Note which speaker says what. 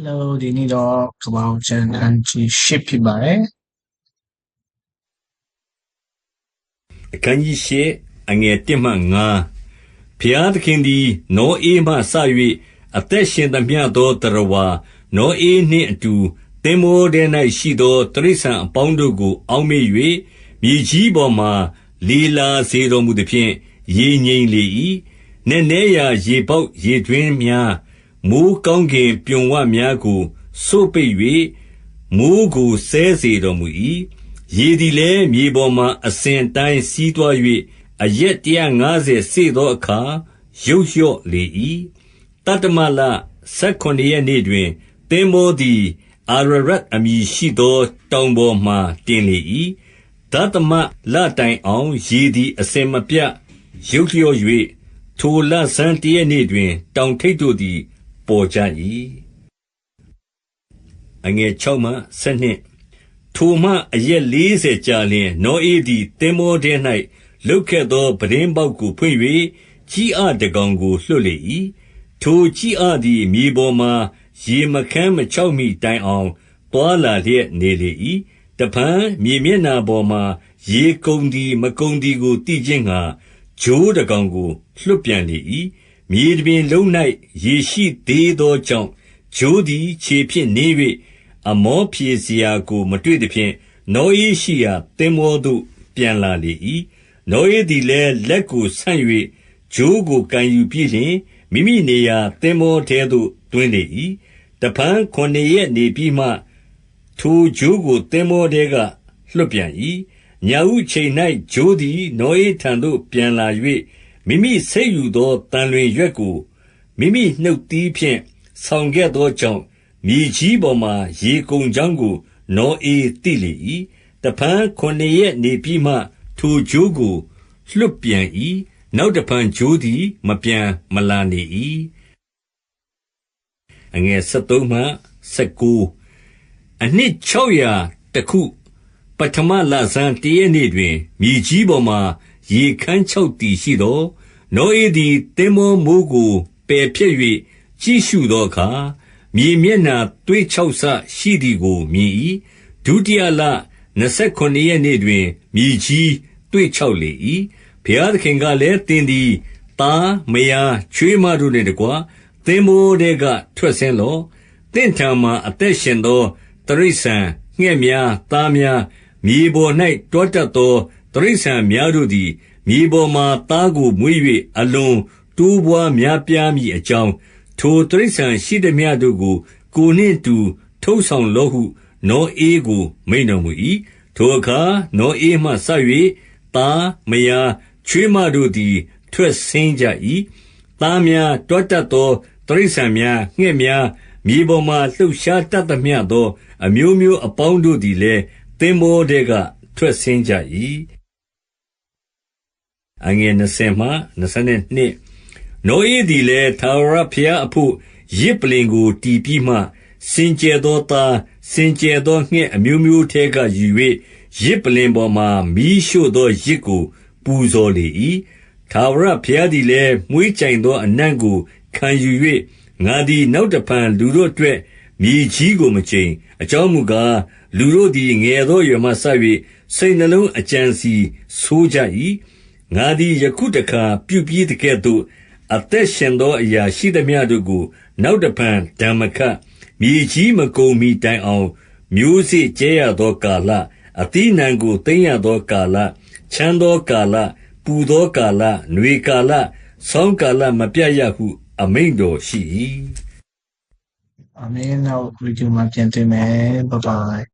Speaker 1: Hello ဒီနေ့တော့ကပောင်ချန်အန်တီရှစ်ဖြစ်ပါတယ်
Speaker 2: အခန်းကြီးရှစ်အငယ်1မှ9ဖျားသခင်သည်နောအေးမှစ၍အသက်ရှင်သမျှသောတရဝါနောအေးနှင့်အတူသင်္ဘောထဲ၌ရှိသောတရိษံအပေါင်းတို့ကို အောက်မေ့၍မြေကြီးပေါ်မှလေလာစေတော်မူသည်ဖြင့်ရေငိမ့်လေ၏နက်နဲရာရေပေါက်ရေတွင်းများ မိုးကောင်းကင်ပြွန်ဝများကိုစိုးပိတ်၍မိုးကိုဆဲစေတော်မူ၏ရေသည်လည်း မြေပေါ်မှအစဉ်တိုင်း စီးသွား၍အရက်တရာငါးဆယ်စေ့သောအခါရုတ်လျော့လေ၏တတ္တမလဆယ်ခုနစ်ရက်နေ့တွင် သင်္ဘောသည် အာရရတ်အမည်ရှိသော တောင်ပေါ်မှတင်လေ၏ဒသမလတိုင်အောင် ရေသည် အစဉ်မပြတ်ရုတ်လျော့၍ထိုလဆန်းတရက်နေ့တွင် တောင်ထိပ်တို့သည် ပေါ်ကြ၏အငယ်6မှ7ထိုမှအရက်40ကြာလျှင် နောအေးသည် သင်္ဘောထဲ၌လုတ်ခဲ့သောပဒင်းပေါက်ကိုဖွင့်၍ကြီးအတကောင်ကို လွှတ်လေ၏ထိုကြီးအသည် မြေပေါ်မှရေမခမ်းမချောက်မီတိုင်အောင်တွာလာလျက်နေလေ၏တပံမြေမျက်နာပေါ်မှရေကုန်သည် မကုန်သည်ကို သိခြင်းငှာဂျိုးတကောင်ကို လွှတ်ပြန်လေ၏ မြေတွင်လုံး၌ရေရှိသေးသောကြောင့်ဂျိုးသည် ခြေဖြင့်နေ၍အမောဖြေစရာကို မတွေ့သဖြင့် နောအေးရှိရာ သင်္ဘောသို့ ပြန်လာလေ၏နောအေးသည်လည်း လက်ကိုဆန့်၍ဂျိုးကိုကန်ယူပြီးလျှင် မိမိနေရာသင်္ဘောထဲသို့တွင်လေ၏တပန်းခုနှစ်ရက်နေပြီးမှ ထိုဂျိုးကို သင်္ဘောထဲက လွှတ်ပြန်၏ညဦးချိန်၌ဂျိုးသည် နောအေးထံသို့ ပြန်လာ၍ မိမိဆိတ်ယူသောတန်လွင်ရွက်ကို မိမိနှုတ်သီးဖြင့် ဆောင်ခဲ့သောကြောင့် မြေကြီးပေါ်မှရေကုန်ကြောင်းကို နောအေးသိလေ၏တဖန်ခုနှစ်ရက်နေပြီးမှ ထိုဂျိုးကို လွတ်ပြန်၏နောက်တဖန်ဂျိုးသည် မပြန်မလာနေ၏အငယ်73မှ79အနှစ်600တခုပထမလဆန်း တရက်နေ့တွင် မြေကြီးပေါ်မှ ရေခမ်းခြောက်သည်ရှိသောနောအေးသည် သင်္ဘောမိုးကို ပယ်ဖြတ်၍ကြည့်ရှုသောအခါ မြေမျက်နှာသွေးခြောက်ဆရှိသည်ကို မြင်၏ဒုတိယလ29ရက်နေ့တွင် မြေကြီးသွေ့ခြောက်လေ၏ဘုရားသခင်ကလည်း သင်သည် သား မယား ချွေးမတို့နှင့်တကွ သင်္ဘောထဲက ထွက်ဆင်းလော့ သင့်ထံမှအသက်ရှင်သောတရိษံငှက်များ သားများ မြေပေါ်၌တောတတ်သော တိရစ္ဆာန်များတို့သည် မြေပေါ်မှာ သားကိုမွေး၍အလွန်တိုးပွါးများပြားမည်အကြောင်း၊ထိုတိရစ္ဆာန်ရှိသမျှတို့ကို ကိုယ်နှင့်အတူ ထုတ်ဆောင်လော့ဟု နောဧကို မိန့်တော်မူ၏။ထိုအခါ နောဧမှစ၍သား၊မယား၊ချွေးမတို့သည် ထွက်ဆင်းကြ၏။သားများ၊တွားတတ်သော တိရစ္ဆာန်များ၊ငှက်များ၊မြေပေါ်မှာ လှုပ်ရှားတတ်သမျှသော အမျိုးမျိုးအပေါင်းတို့သည်လည်း သင်္ဘောထဲက ထွက်ဆင်းကြ၏။ အငယ်20မှ22နောအေးသည်လည်းသာဝရဘုရားအဖို့ရစ်ပလင်ကိုတီးပြီးမှ စင်ကြယ်သောသားစင်ကြယ်သောငှက်အမျိုးမျိုးထဲကယူ၍ရစ်ပလင်ပေါ်မှမီးရှို့သောရစ်ကို ပူဇော်လေ၏သာဝရဘုရားသည်လည်းမွေးကြိုင်သောအနံ့ကိုခံယူ၍ငါသည်နောက်တဖန်လူတို့အတွက်မြေကြီးကိုမကျိန်အကြောင်းမူကားလူတို့သည်ငယ်သောအရွယ်မှစ၍စိတ်နှလုံးအကြံစီဆိုးကြ၏ ငါသည် ယခုတခါ ပြုပြီးတကဲ့သို့ အသက်ရှင်သော အရာရှိသမျှတို့ကို နောက်တဖန် ဒဏ်မခတ် မြေကြီးမကုန်မီတိုင်အောင် မျိုးစေ့ကျဲရသောကာလ အသီးနှံကို သိမ်းရသောကာလ ချမ်းသောကာလ ပူသောကာလ၊နွေကာလ၊ဆောင်းကာလ မပြတ်ရဟု အမိန့်တော်ရှိ၏
Speaker 1: အာမင် နောက် ဗီဒီယိုမှာ ပြန်တွေ့မယ် ဘိုင်ဘိုင်